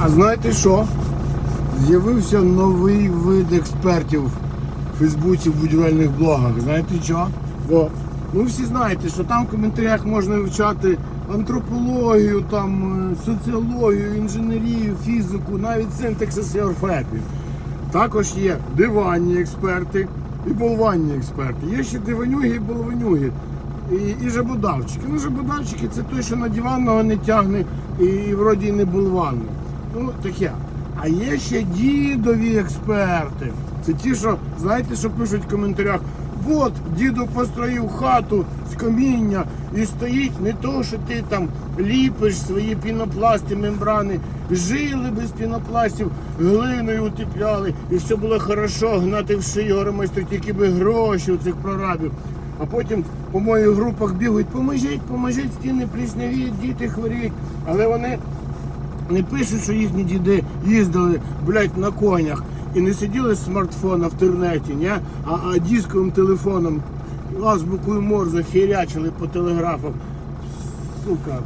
А знаєте що? З'явився новий вид експертів в Фейсбуці в будівельних блогах. Знаєте що? Бо ну всі знаєте, що там в коментарях можна вивчати антропологію, там е, соціологію, інженерію, фізику, навіть синтаксис і орфепію. Також є диванні експерти і болванні експерти. Є ще диванюги і болванюги. І, і жабодавчики. Ну, жабодавчики це той, що на диванного не тягне і, і вроді не болванний. Ну, таке. А є ще дідові експерти. Це ті, що, знаєте, що пишуть в коментарях. От, діду построїв хату з каміння і стоїть не то, що ти там ліпиш свої пінопласти, мембрани. Жили без пінопластів, глиною утепляли, і все було хорошо, гнати в шию майстру, тільки би гроші у цих прорабів. А потім по моїх групах бігають, поможіть, поможіть, стіни пліснявіють, діти хворіють. Але вони не пишуть, що їхні діди їздили, блядь, на конях і не сиділи з смартфона в тернеті, ні? А, а дисковим телефоном азбукою Морзе хірячили по телеграфах. Сука,